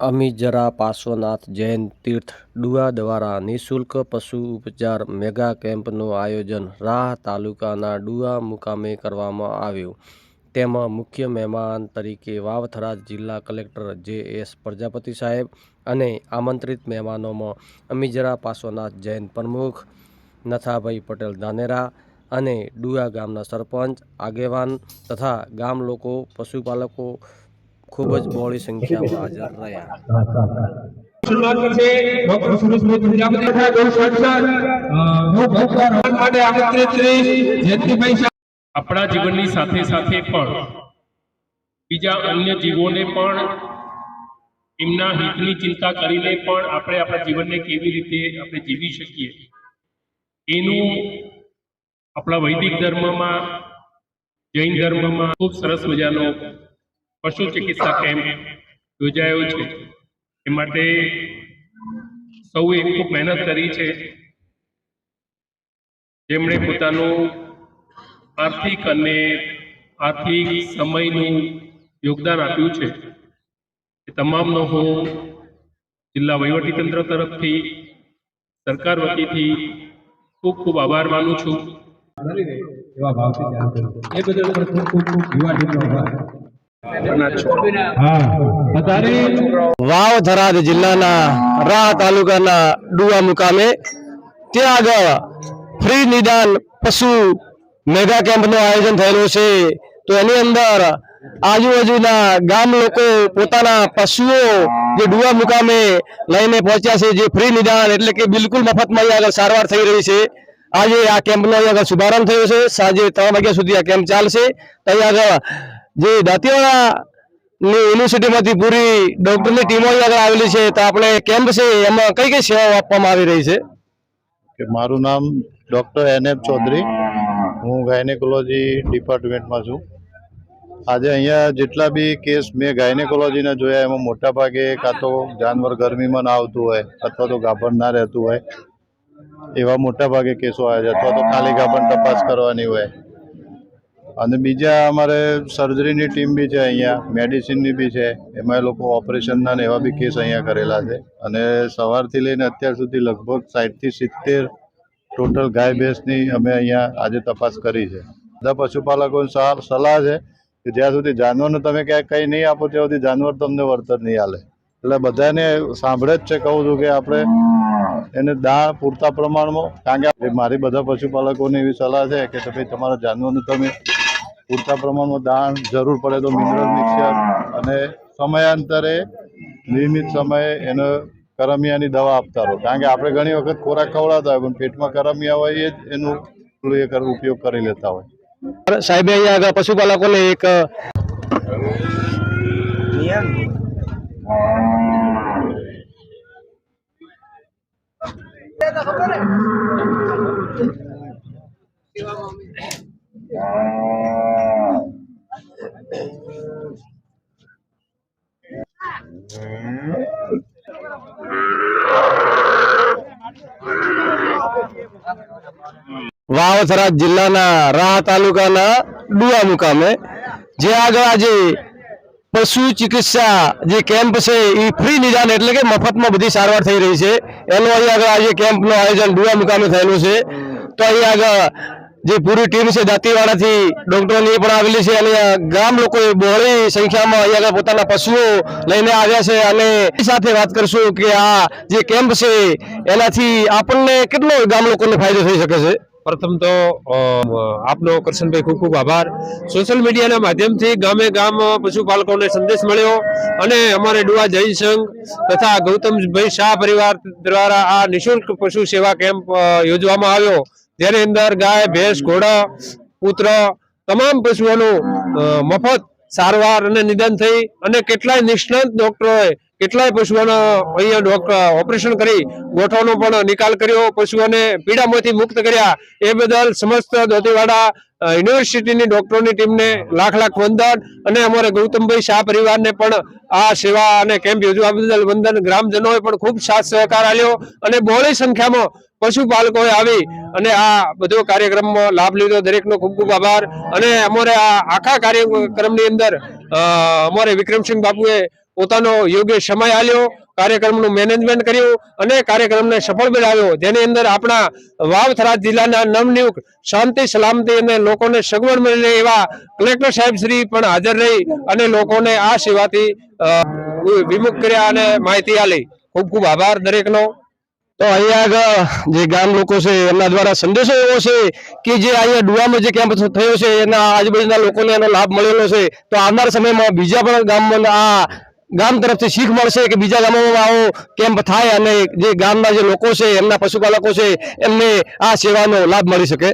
અમીજરા પાર્શ્વનાથ જૈન તીર્થ ડુઆ દ્વારા નિઃશુલ્ક પશુ ઉપચાર મેગા કેમ્પનું આયોજન રાહ તાલુકાના ડુઆ મુકામે કરવામાં આવ્યું. તેમાં મુખ્ય મહેમાન તરીકે વાવથરા જિલ્લા કલેક્ટર જે એસ પ્રજાપતિ સાહેબ અને આમંત્રિત મહેમાનોમાં અમીજરા પાર્શ્વનાથ જૈન પ્રમુખ નથાભાઈ પટેલ ધાનેરા અને ડુઆ ગામના સરપંચ, આગેવાન તથા ગામ લોકો, પશુપાલકો ખૂબ જ બહોળી સંખ્યામાં હાજર રહ્યા. આપણા જીવનની સાથે સાથે પણ બીજા અન્ય જીવોને પણ એમના હિતની ચિંતા કરીને પણ આપણે આપણા જીવનને કેવી રીતે આપણે જીવી શકીએ. એનું આપણા વૈદિક ધર્મમાં જૈન ધર્મમાં ખૂબ સરસ મજાનો પશુ ચિકિત્સા કેમ્પ યોજાયો છે. એ માટે સૌએ ખૂબ મહેનત કરી છે. જેમણે પોતાનું આર્થિક અને આર્થિક સમયનું યોગદાન આપ્યું છે. એ તમામનો હું જિલ્લા વહીવટીતંત્ર તરફથી, સરકાર વતીથી ખૂબ ખૂબ આભાર માનું છું. એવા ભાવથી એ બદલ ખૂબ ખૂબ ખૂબ યુવા વાવ થરાદ જિલ્લાના રાહ તાલુકાના ડુવા મુકામે ત્યાં આગળ ફ્રી નિદાન પશુ મેગા કેમ્પનું આયોજન થયેલું છે. તો એની અંદર આજુબાજુના ગામ લોકો પોતાના પશુઓ જે ડુવા મુકામે લઈને પહોંચ્યા છે, જે ફ્રી નિદાન એટલે કે બિલકુલ મફતમાં આગળ સારવાર થઈ રહી છે. આજે આ કેમ્પનો અહીં આગળ શુભારંભ થયો છે. સાંજે ત્રણ વાગ્યા સુધી આ કેમ્પ ચાલશે. તો અહીં આગળ જે દાંતીવાડા ની યુનિવર્સિટીમાંથી પૂરી ડોક્ટરની ટીમો આગળ આવેલી છે તો આપણે કેમ્પ છે એમાં કઈ કઈ સેવાઓ આપવામાં આવી રહી છે? કે મારું નામ ડૉક્ટર એન એફ ચૌધરી. હું ગાયનેકોલોજી ડિપાર્ટમેન્ટમાં છું. આજે અહીંયા જેટલા બી કેસ મેં ગાયનેકોલોજીના જોયા એમાં મોટા ભાગે કાં તો જાનવર ગરમીમાં ના આવતું હોય અથવા તો ગાભણ ના રહેતું હોય એવા મોટા ભાગે કેસો આવ્યા છે અથવા તો ખાલી ગાભણ તપાસ કરવાની હોય. અને બીજા અમારે સર્જરીની ટીમ બી છે અહીંયા મેડિસિનની બી છે. એમાં એ લોકો ઓપરેશનના ને એવા બી કેસ અહીંયા કરેલા છે. અને સવારથી લઈને અત્યાર સુધી લગભગ સાઠથી સિત્તેર ટોટલ ગાય ભેંસની અમે અહીંયા આજે તપાસ કરી છે. બધા પશુપાલકોની સલાહ છે કે જ્યાં સુધી જાનવરને તમે ક્યાંય કંઈ નહીં આપો ત્યાં સુધી જાનવર તમને વળતર નહીં આલે. એટલે બધાને સાંભળે જ છે કહું છું કે આપણે એને દાણ પૂરતા પ્રમાણમાં, કારણ કે મારી બધા પશુપાલકોને એવી સલાહ છે કે ભાઈ તમારા જાનવરને તમે પૂરતા પ્રમાણમાં દાણ જરૂર પડે તો મિનરલ મિક્સર અને સમયાંતરે નિયમિત સમયે એને કરમિયાની દવા આપતા રહો. કારણ કે આપણે ઘણી વખત ખોરાક ખવડાવતા હોય પણ પેટમાં કરમિયા હોય એ જ એનું એ ઉપયોગ કરી લેતા હોય. સાહેબે અહીંયા આગળ પશુપાલકોને એક વાવથરા જિલ્લાના રાહ તાલુકાના ડુઆ મુકામે જે આગળ આજે પશુ ચિકિત્સા જે કેમ્પ છે એ ફ્રી નિદાન એટલે કે મફતમાં બધી સારવાર થઈ રહી છે. એનું અહીં આગળ આજે કેમ્પનું આયોજન ડુઆ મુકામે થયેલું છે. તો અહીં આગળ જે પૂરી ટીમ છે દાંતીવાડાથી ડોક્ટરોની પણ આવેલી છે અને ગામ લોકોએ બહોળી સંખ્યામાં અહીં આગળ પોતાના પશુઓ લઈને આવ્યા છે અને સાથે વાત કરશું કે આ જે કેમ્પ છે, એનાથી આપણને કેટલો ગામ લોકોને ફાયદો થઈ શકે છે? પ્રથમ તો આપનો કરશનભાઈ ખૂબ ખૂબ આભાર. સોશિયલ મીડિયાના માધ્યમથી ગામે ગામ પશુપાલકોને સંદેશ મળ્યો અને અમારે ડુઆ જૈન સંઘ તથા ગૌતમભાઈ શાહ પરિવાર દ્વારા આ નિઃશુલ્ક પશુ સેવા કેમ્પ યોજવામાં આવ્યો. જેની અંદર ગાય, ભેંસ, ઘોડા પુત્ર તમામ પશુઓનું મફત સારવાર અને નિદાન થઈ અને કેટલાય નિષ્ણાંત ડોક્ટરોએ કેટલાય પશુઓનો અહીંયા ઓપરેશન કરી ગોઠવનો પણ નિકાલ કર્યો. પશુઓને પીડામાંથી મુક્ત કર્યા. એ બદલ સમસ્ત દોતીવાડા યુનિવર્સિટીની ડોક્ટરોની ટીમને લાખ લાખ વંદન અને અમારે ગૌતમભાઈ શાહ પરિવારને પણ આ સેવા અને કેમ્પ યોજવા બદલ વંદન. ગ્રામજનોએ પણ ખૂબ સાથ સહકાર આપ્યો અને બહોળી સંખ્યામાં પશુપાલકોએ આવી અને આ બધો કાર્યક્રમમાં લાભ લીધો. દરેકનો ખૂબ ખૂબ આભાર. અને અમારે આ આખા કાર્યક્રમની અંદર અમારે વિક્રમસિંહ બાપુએ પોતાનો યોગ્ય સમય આલ્યો કાર્યક્રમનું મેનેજમેન્ટ કર્યું અને કાર્યક્રમને સફળ બનાવ્યો. જેની અંદર આપણા વાવથરા જિલ્લાના નવનિયુક્ત શાંતિ સલામતી અને લોકોને સગવડ મળે એવા કલેક્ટર સાહેબ શ્રી પણ હાજર રહી અને લોકોને આ સેવાથી વિમુખ કર્યા અને માહિતી આપી. ખૂબ ખૂબ આભાર દરેકનો. તો અહીંયા આગળ જે ગામ લોકો છે, એમના દ્વારા સંદેશો એવો છે કે જે અહીંયા ડુવામાં જે કેમ્પ થયો છે, એના આજુબાજુના લોકોને એનો લાભ મળેલો છે. તો આવનાર સમયમાં બીજા પણ ગામમાં આ ગામ તરફથી શીખ મળશે કે બીજા ગામોમાં આવો કેમ્પ થાય અને જે ગામના જે લોકો છે, એમના પશુપાલકો છે, એમને આ સેવાનો લાભ મળી શકે.